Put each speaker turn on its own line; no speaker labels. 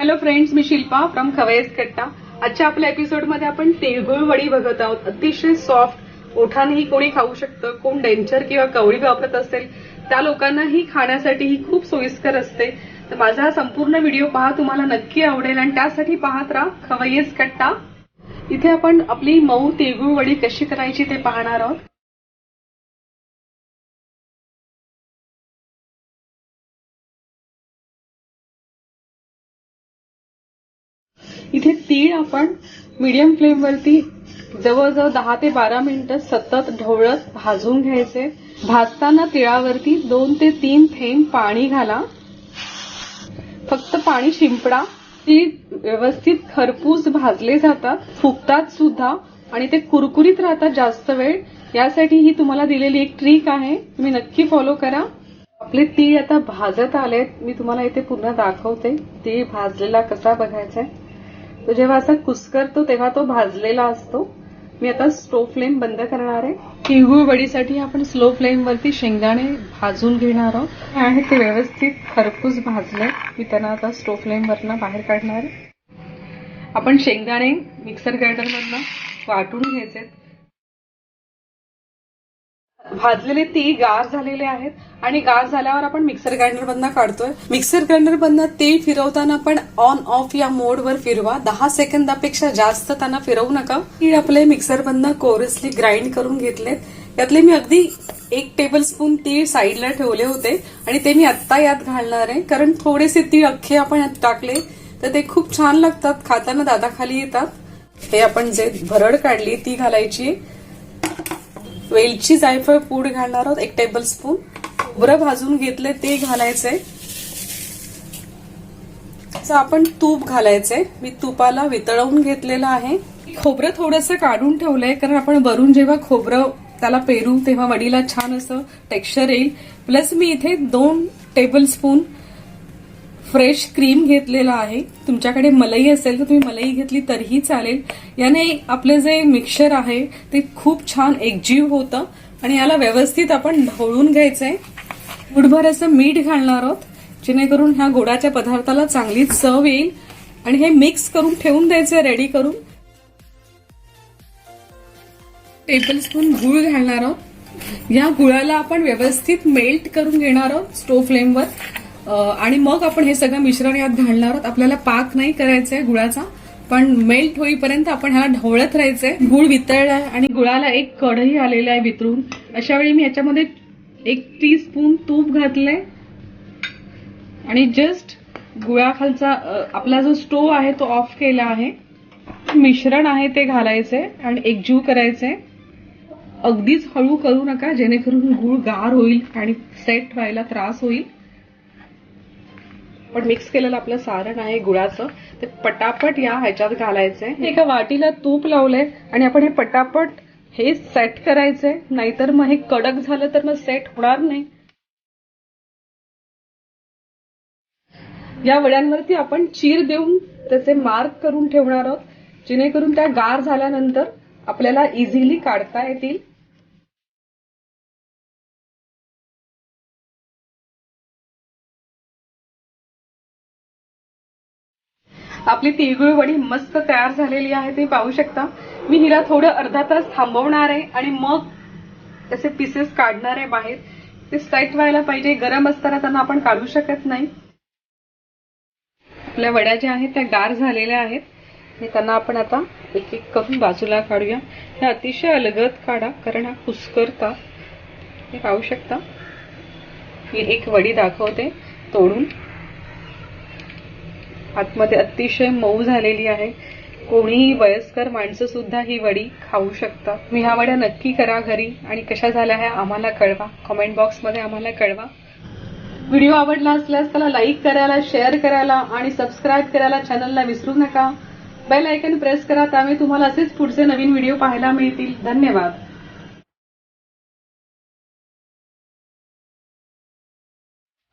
Hello friends मी Shilpa from खवयस कट्टा आजच्या आपल्या एपिसोडमध्ये आपण तिळगुळ वडी बघत आहोत. अतिशय सॉफ्ट ओठानेही कोणी खाऊ शकतं. कोण डेंचर किंवा कवळी वापरत असेल त्या लोकांनाही खाण्यासाठी ही खूप सोयीस्कर असते. तर माझा हा संपूर्ण व्हिडिओ पहा तुम्हाला नक्की आवडेल. आणि त्यासाठी पाहत राहा खवयस कट्टा इथे आपण आपली मऊ तिळगुळ वडी कशी करायची ते पाहणार आहोत. इथे तीळ आपण मीडियम फ्लेमवरती जवळजवळ दहा ते बारा मिनिटं सतत ढवळत भाजून घ्यायचे. भाजताना तिळावरती दोन ते तीन थेंब पाणी घाला. फक्त पाणी शिंपडा. तीळ व्यवस्थित खरपूस भाजले जातात. फुगतात सुद्धा. आणि ते कुरकुरीत राहतात जास्त वेळ. यासाठी ही तुम्हाला दिलेली एक ट्रिक आहे. तुम्ही नक्की फॉलो करा. आपले तीळ आता भाजत आलेत. मी तुम्हाला इथे पुन्हा दाखवते. तीळ भाजलेला कसा बघायचा आहे तो जेव्हा असा कुस्करतो तेव्हा तो भाजलेला असतो. मी आता स्टोव फ्लेम बंद करणार आहे. तिळगुळ वडीसाठी आपण स्लो फ्लेम वरती शेंगदाणे भाजून घेणार आहोत. आणि ते व्यवस्थित खरपूस भाजले. मी त्यांना आता स्टो फ्लेम वरनं बाहेर काढणार आहे. आपण शेंगदाणे मिक्सर ग्राइंडरमधनं वाटून घ्यायचे. भाजलेले तीळ गार झालेले आहेत आणि गार झाल्यावर आपण मिक्सर ग्राइंडर मधनं काढतोय. मिक्सर ग्राइंडर मधनं तीळ फिरवताना पण ऑन ऑफ या मोडवर फिरवा. दहा सेकंदापेक्षा जास्त त्यांना फिरवू नका. तीळ आपले मिक्सर मधनं कोरसली ग्राइंड करून घेतलेत. यातले मी अगदी एक टेबल स्पून तीळ साईडला ठेवले होते आणि ते मी आत्ता यात घालणार आहे. कारण थोडेसे तीळ अख्खे आपण यात टाकले तर ते खूप छान लागतात. खाताना दादाखाली येतात. हे आपण जे भरड काढली ती घालायची. वेलची जायफळ पूड घालणार आहोत एक टेबल स्पून खोबरं भाजून घेतले ते घालायचंय. आपण तूप घालायचंय. मी तुपाला वितळवून घेतलेलं आहे. खोबरं थोडंसं काढून ठेवलंय कारण आपण वरून जेव्हा खोबरं त्याला पेरू तेव्हा वडीला छान असं टेक्स्चर येईल. प्लस मी इथे दोन टेबल स्पून फ्रेश क्रीम घेतलेला आहे. तुमच्याकडे मलई असेल तर तुम्ही मलई घेतली तरीही चालेल. याने आपलं जे मिक्सर आहे ते खूप छान एकजीव होतं आणि याला व्यवस्थित आपण ढवळून घ्यायचंय. गुडभर असं मीठ घालणार आहोत जेणेकरून ह्या गोडाच्या पदार्थाला चांगली चव येईल आणि हे मिक्स करून ठेवून द्यायचं रेडी करून. टेबल स्पून गुळ घालणार आहोत. या गुळाला आपण व्यवस्थित मेल्ट करून घेणार आहोत स्टो फ्लेमवर आणि मग आपण हे सगळं मिश्रण यात घालणार आहोत. आपल्याला पाक नाही करायचा आहे गुळाचा पण मेल्ट होईपर्यंत आपण ह्याला ढवळत राहायचंय. गुळ वितळलाय आणि गुळाला एक कढही आलेला आहे वितरून. अशा वेळी मी याच्यामध्ये एक टी स्पून तूप घातलंय. आणि जस्ट गुळाखालचा आपला जो स्टोव आहे तो ऑफ केला आहे. मिश्रण आहे ते घालायचंय आणि एकजीव करायचंय. अगदीच हळू करू नका जेणेकरून गुळ गार होईल आणि सेट व्हायला त्रास होईल. पण मिक्स केलेलं आपलं सारण आहे गुळाचं. ते पटापट या ह्याच्यात घालायचंय. एका वाटीला तूप लावलंय आणि आपण हे पटापट हे सेट करायचंय. नाहीतर मग हे कडक झालं तर मग सेट होणार नाही. या वड्यांवरती आपण चीर देऊन त्याचे मार्क करून ठेवणार आहोत. जेणेकरून त्या गार झाल्यानंतर आपल्याला इझिली काढता येतील. आपली तिळगुळ वडी मस्त तयार झालेली आहे ते पाहू शकता. मी हिला थोडं अर्धा तास थांबवणार आहे आणि मग त्याचे पीसेस काढणार आहे बाहेर. ते सेट व्हायला पाहिजे गरम असताना त्यांना आपण काढू शकत नाही. आपल्या वड्या ज्या आहेत त्या गार झालेल्या आहेत. आणि त्यांना आपण आता एक एक करून बाजूला काढूया. हे अतिशय अलगद काढा कारण हा कुसकरता. हे पाहू शकता. मी एक वडी दाखवते तोडून. आतमध्ये अतिशय मऊ झालेली आहे. कोणीही वयस्कर माणसं सुद्धा ही वडी खाऊ शकतात मी ह्या वड्या नक्की करा घरी आणि कशा झाल्या ह्या आम्हाला कळवा. कमेंट बॉक्समध्ये आम्हाला कळवा. व्हिडिओ आवडला असल्यास त्याला लाईक करायला शेअर करायला आणि सबस्क्राईब करायला चॅनलला विसरू नका. बेल आयकन प्रेस करा त्यामुळे तुम्हाला असेच पुढचे नवीन व्हिडिओ पाहायला मिळतील. धन्यवाद.